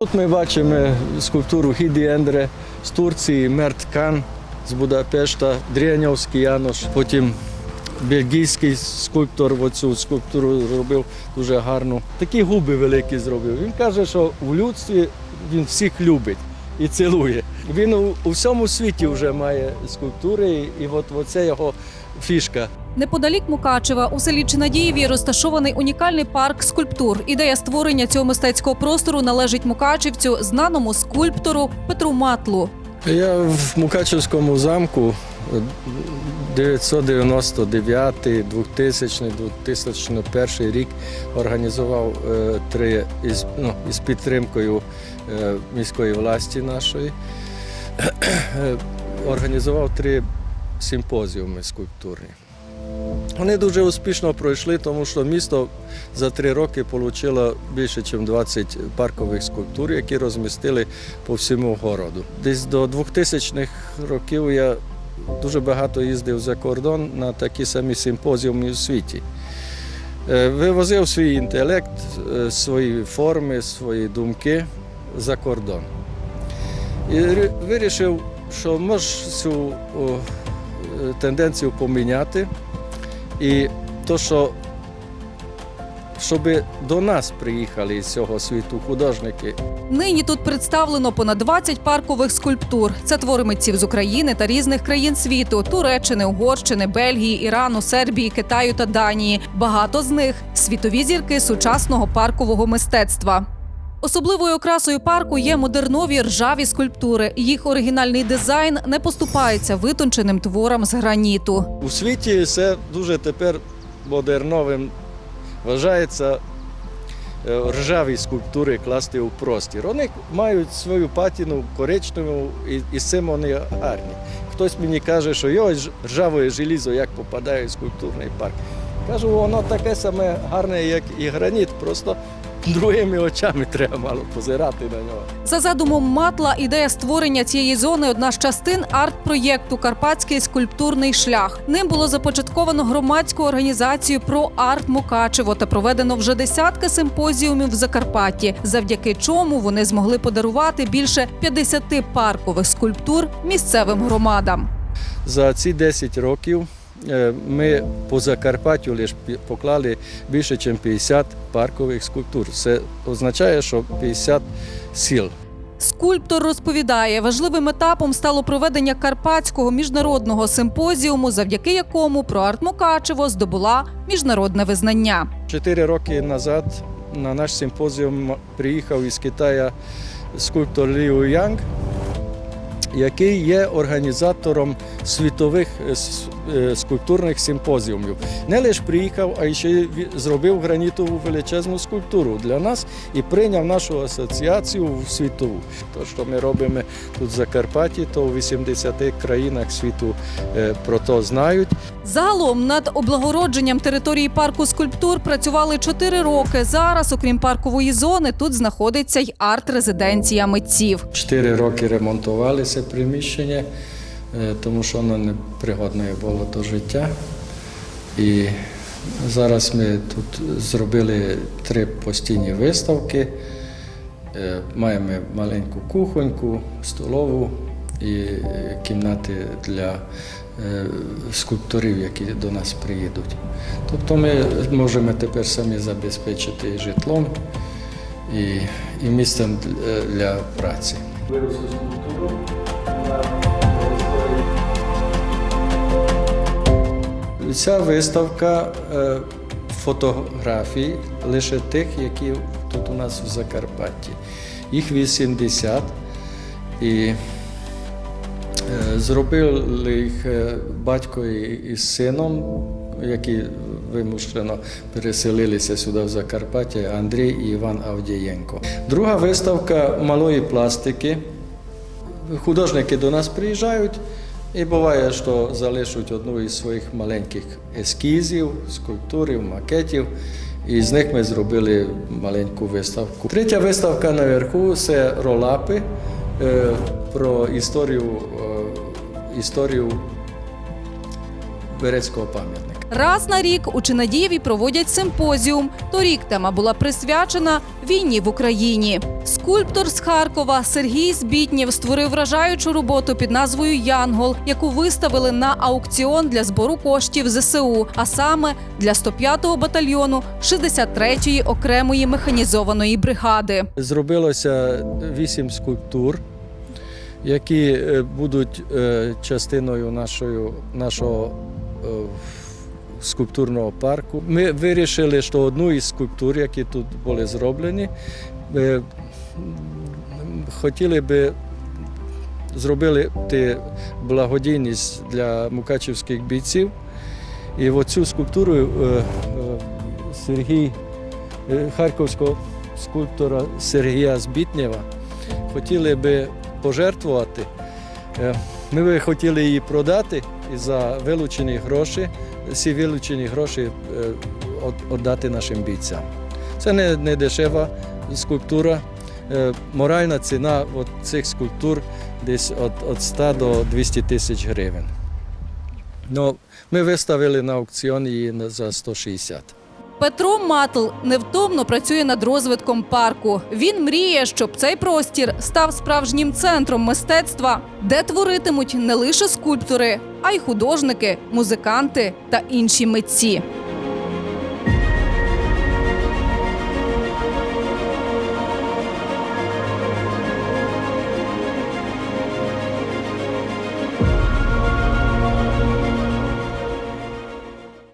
Тут ми бачимо скульптуру Хіді Ендре з Турції, Мерт Кан з Будапешта, Дрєньовський Янош, потім бельгійський скульптор оцю скульптуру зробив дуже гарну. Такі губи великі зробив. Він каже, що в людстві він всіх любить і цілує. Він у, всьому світі вже має скульптури, і, от оце його фішка. Неподалік Мукачева у селі Чинадієві розташований унікальний парк скульптур. Ідея створення цього мистецького простору належить мукачевцю, знаному скульптору Петру Матлу. Я в Мукачевському замку 999, 2000, 2001 рік організував е, три із, ну, із підтримкою е, міської власті нашої. Е, Організував три симпозіуми скульптурні. Вони дуже успішно пройшли, тому що місто за три роки отримало більше, ніж 20 паркових скульптур, які розмістили по всьому городу. Десь до 2000-х років я дуже багато їздив за кордон на такі самі симпозіуми у світі. Е, Вивозив свій інтелект, е, свої форми, свої думки за кордон. І вирішив, що може цю е, тенденцію поміняти. І то, що щоб до нас приїхали з цього світу художники, Нині тут представлено понад 20 паркових скульптур. Це твори митців з України та різних країн світу: Туреччини, Угорщини, Бельгії, Ірану, Сербії, Китаю та Данії. Багато з них світові зірки сучасного паркового мистецтва. Особливою окрасою парку є модернові ржаві скульптури. Їх оригінальний дизайн не поступається витонченим творам з граніту. У світі це дуже тепер модерновим вважається е, ржаві скульптури класти у простір. Вони мають свою патіну коричневу і з цим вони гарні. Хтось мені каже, що його ржаве желізо як попадає в скульптурний парк. Кажу, воно таке саме гарне, як і граніт, просто другими очами треба мало позирати на нього. За задумом Матла, ідея створення цієї зони одна з частин арт-проєкту Карпатський скульптурний шлях. Ним було започатковано громадську організацію про арт Мукачево та проведено вже десятки симпозіумів в Закарпатті, завдяки чому вони змогли подарувати більше 50 паркових скульптур місцевим громадам. За ці 10 років ми по Закарпаттю лише поклали більше, ніж 50 паркових скульптур. Це означає, що 50 сіл. Скульптор розповідає, важливим етапом стало проведення карпатського міжнародного симпозіуму, завдяки якому про арт Мукачево здобула міжнародне визнання. Чотири роки назад на наш симпозіум приїхав із Китаю скульптор Ліу Янг, який є організатором світових е, е, скульптурних симпозіумів. Не лише приїхав, а й ще й зробив гранітову величезну скульптуру для нас і прийняв нашу асоціацію в світову. То, що ми робимо тут в Закарпатті, то у 80 країнах світу е, про то знають. Загалом над облагородженням території парку скульптур працювали чотири роки. Зараз, окрім паркової зони, тут знаходиться й арт-резиденція митців. Чотири роки ремонтували це приміщення, е, тому що воно непригодне було до життя. І зараз ми тут зробили три постійні виставки. Е, Маємо маленьку кухоньку, столову і е, кімнати для е, скульпторів, які до нас приїдуть. Тобто ми можемо тепер самі забезпечити житлом і, і місцем для, праці. для праці. Ця виставка е, фотографій лише тих, які тут у нас в Закарпатті. Їх 80. І е, зробили їх е, батько і, сином, які вимушено переселилися сюди в Закарпаття, Андрій і Іван Авдієнко. Друга виставка малої пластики. Художники до нас приїжджають, і буває, що залишують одну із своїх маленьких ескізів, скульптурів, макетів. І з них ми зробили маленьку виставку. Третя виставка наверху це ролапи е, про історію, е, історію Берецького пам'ятника. Раз на рік у Чинадієві проводять симпозіум. Торік тема була присвячена війні в Україні. Скульптор з Харкова Сергій Збітнєв створив вражаючу роботу під назвою Янгол, яку виставили на аукціон для збору коштів ЗСУ, а саме для 105-го батальйону 63-ї окремої механізованої бригади. Зробилося вісім скульптур, які е, будуть е, частиною нашої, нашого скульптурного парку. Ми вирішили, що одну із скульптур, які тут були зроблені, е, м, хотіли би зробити благодійність для мукачівських бійців. І оцю скульптуру е, е, Сергій е, харківського скульптора Сергія Збітнєва хотіли би пожертвувати. Е, Ми би хотіли її продати і за вилучені гроші, всі вилучені гроші е, віддати нашим бійцям. Це не, не дешева скульптура. Е, Моральна ціна от цих скульптур десь від 100 до 200 тисяч гривень. Ну, ми виставили на аукціон її за 160. Петро Матл невтомно працює над розвитком парку. Він мріє, щоб цей простір став справжнім центром мистецтва, де творитимуть не лише скульптори, а й художники, музиканти та інші митці.